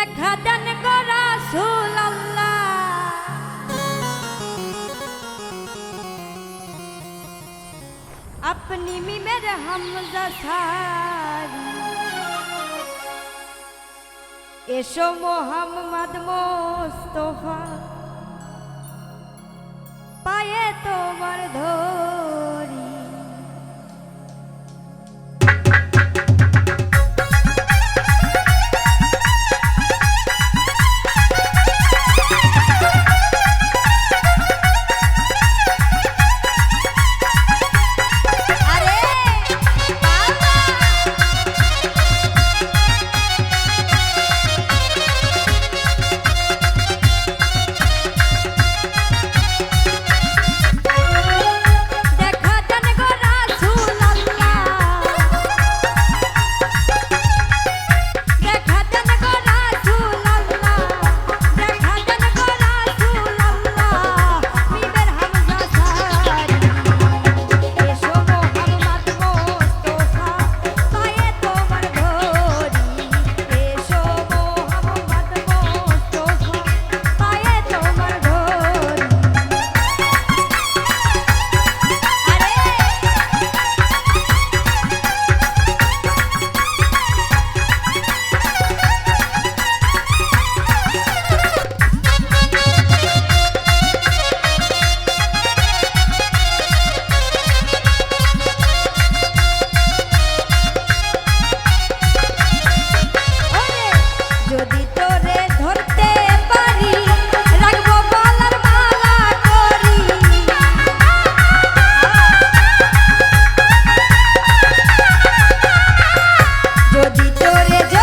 দেখা দেন করা আপনি মিমের হামজা সারি। এসো মোহাম্মদ মোস্তফা। পায়ে তোমার ধর ভিতরে